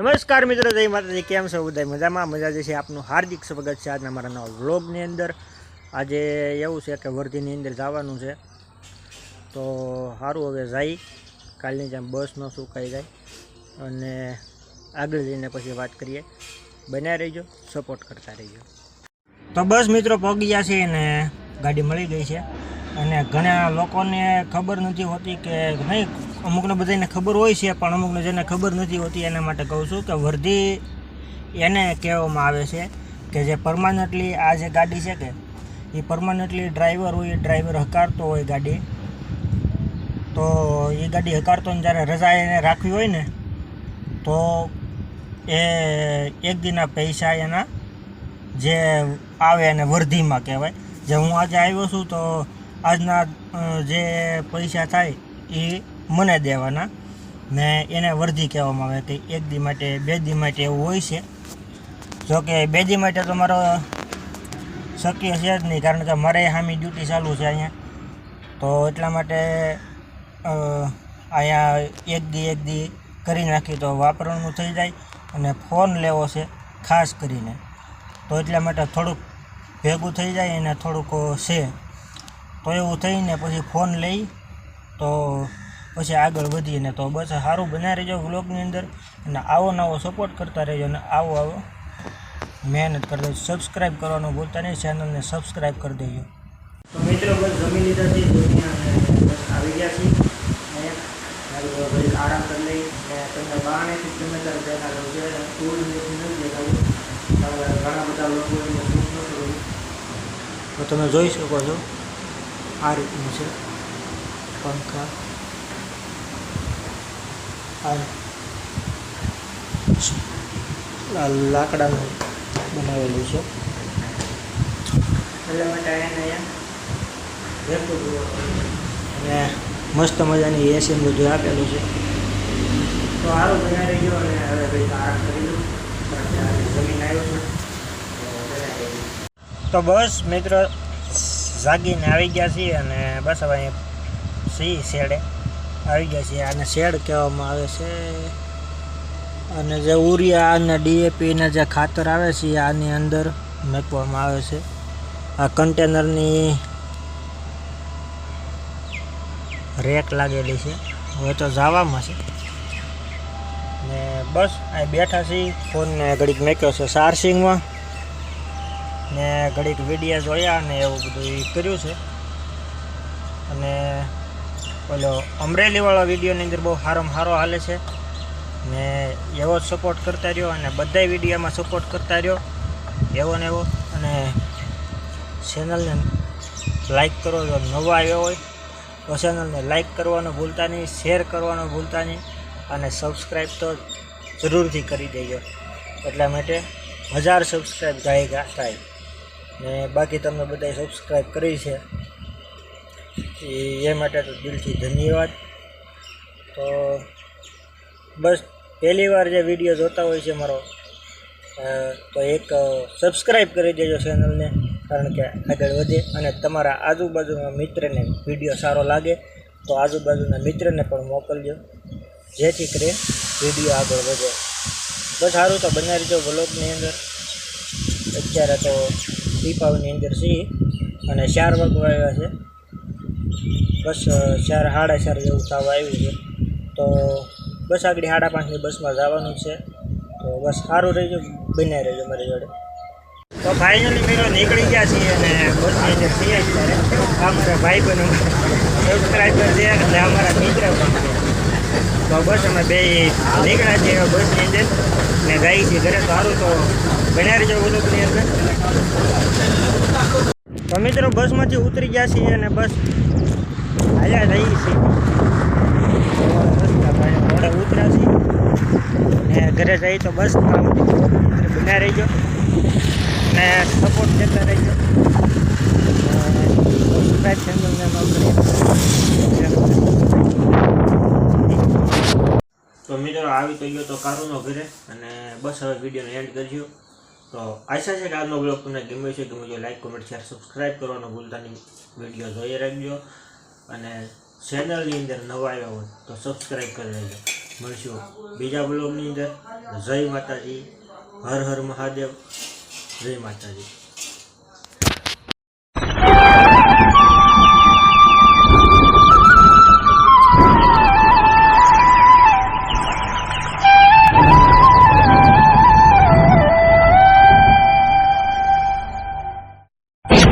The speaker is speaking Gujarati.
નમસ્કાર મિત્રો, જય માતાજી. કેમ છો બધા? મજામાં? મજા જે છે આપનું હાર્દિક સ્વાગત છે આજના મારા નવા વ્લોગની અંદર. આજે એવું છે કે વર્ધીની અંદર જવાનું છે. તો સારું હવે જાય. કાલની જેમ બસ ન સુકાઈ જાય. અને આગળ જઈને પછી વાત કરીએ. બન્યા રહીજો સપોર્ટ કરતા રહીજો. તો બસ મિત્રો, પગી છે અને ગાડી મળી ગઈ છે. અને ઘણા લોકોને ખબર નથી હોતી કે નહીં અમુકને બધાને ખબર હોય છે, પણ અમુકને જેને ખબર નથી હોતી એના માટે કહું છું કે વર્ધી એને કહેવામાં આવે છે કે જે પરમાનન્ટલી આ જે ગાડી છે કે, એ પરમાનન્ટલી ડ્રાઈવર હોય, એ ડ્રાઈવર હકારતો હોય ગાડી. તો એ ગાડી હકારતો ને જ્યારે રજા એને રાખવી હોય ને, તો એ એક દીના પૈસા એના જે આવે એને વર્ધીમાં કહેવાય. જે હું આજે આવ્યો છું તો આજના જે પૈસા થાય, એ મને દેવાના. ને એને વર્ધી કહેવામાં આવે કે એક દી માટે, બે દી માટે એવું હોય છે. જો કે બે દી માટે તો મારો શક્ય છે જ નહીં, કારણ કે મારે સામી ડ્યુટી ચાલુ છે અહીંયા. તો એટલા માટે અહીંયા એક દી એક દી કરી નાખી તો વાપરવાનું થઈ જાય અને ફોન લેવો છે ખાસ કરીને. તો એટલા માટે થોડુંક ભેગું થઈ જાય અને થોડુંક છે. તો એવું થઈને પછી ફોન લઈ તો પછી આગળ વધીને તો બસ સારું બનાવી રહેજો વ્લોગની અંદર અને આવો નવો સપોર્ટ કરતા રહેજો અને આવો આવો મહેનત કરી દેજો સબસ્ક્રાઈબ કરવાનું ભૂલતા નહીં ચેનલને સબસ્ક્રાઈબ કરી દેજો. તો મિત્રો બસ જમી લીધા છે આવી ગયા છીએ. આરામ કરી લઈ તમને બહાનેથી ગમે ત્યારે દેખાડો છે અને નથી દેખાડું ઘણા બધા લોકો તો તમે જોઈ શકો છો આ રીતનું છે. પંખા. આ લાકડાનું બનાવેલું છે. અને મસ્ત મજાની એસી બધું આપેલું છે. તો સારું બનાવી ગયો અને હવે ભાઈ આરામ કરી દઉં. જમીન આવ્યો તો બસ મિત્ર જાગીને આવી ગયા છીએ અને બસ હવે સી શેડે આવી ગયા છે. આને શેડ કહેવામાં આવે છે. અને જે ઉરિયા અને ડીએપીના જે ખાતર આવે છે આની અંદર મૂકવામાં આવે છે. આ કન્ટેનરની રેક લાગેલી છે. હવે તો જવામાં છે. ને બસ, અહીં બેઠા છીએ. ફોનને ઘડીક મેક્યો છે સારસિંગમાં ને ઘડીક વિડીયા જોયા ને એવું બધું કર્યું છે. અને ઓલો અમરેલીવાળા વિડીયોની અંદર બહુ સારામાં સારો હાલે છે. ને એવો જ સપોર્ટ કરતા રહ્યો અને બધાય વિડીયોમાં સપોર્ટ કરતા રહ્યો. એવો ને એવો. અને ચેનલને લાઈક કરો જો નવા આવ્યો હોય, તો ચેનલને લાઈક કરવાનું ભૂલતા નહીં શેર કરવાનું ભૂલતા નહીં અને સબસ્ક્રાઈબ તો જરૂરથી કરી દેજો. એટલા માટે હજાર સબસ્ક્રાઈબ ગાય થાય ને બાકી તમે બધાએ સબસ્ક્રાઈબ કરી છે. એ માટે તો દિલથી ધન્યવાદ. તો બસ, પહેલી વાર જે વીડિયો જોતા હોય છે મારો તો એક સબસ્ક્રાઈબ કરી દેજો ચેનલને કારણ કે આગળ વધે અને તમારા આજુબાજુના મિત્રને વીડિયો સારો લાગે, તો આજુબાજુના મિત્રને પણ મોકલજો, જેથી કરી વીડિયો આગળ વધે. બસ સારું તો બનાવી દો વ્લોગની અંદર. અત્યારે તો દીપાવલીની અંદર છીએ અને ચાર વાગવા આવ્યા છે. બસ ચાર સાડા ચાર જેવું થવા આવ્યું છે, તો બસ આગળ સાડા પાંચની બસમાં જવાનું છે. તો બસ સારું રહેજો, બને રહેજો મારી જોડે. તો ફાઇનલી મેળો નીકળી ગયા છીએ અને બસની અંદર છીએ અત્યારે. અમારા ભાઈ પણ સબસ્ક્રાઈબર છે એટલે અમારા મિત્ર પણ તો બસ અમે બે નીકળ્યા છીએ બસની અંદર ને જઈએ છીએ ઘરે. સારું તો બન્યા રહેજો વ્લોગની અંદર. તો મિત્રો બસમાંથી ઉતરી ગયા છીએ અને બસ હાલ્યા જઈએ છીએ રસ્તા ભાઈ મોડે ઉતર્યા છીએ ને ઘરે જઈએ તો બસ બન્યા રહીજો. ને સપોર્ટ કરતા રહીજો. સબસ્ક્રાઈબ તો મિત્રો, આવી તો ગયો તો કારુનો ઘરે. અને બસ હવે વિડીયોને એન્ડ કરજો તો આશા છે કે આજનો બ્લોગ તમને ગમ્યો છે ગમે જો લાઈક કોમેન્ટ શેર સબસ્ક્રાઈબ કરવાનું ભૂલતા નહીં. વીડિયો જોઈ રાખજો. અને ચેનલની અંદર નવા આવ્યા હોય તો સબસ્ક્રાઈબ કરી લેજો. મળશું બીજા બ્લોગની અંદર. જય માતાજી. હર હર મહાદેવ. જય માતાજી.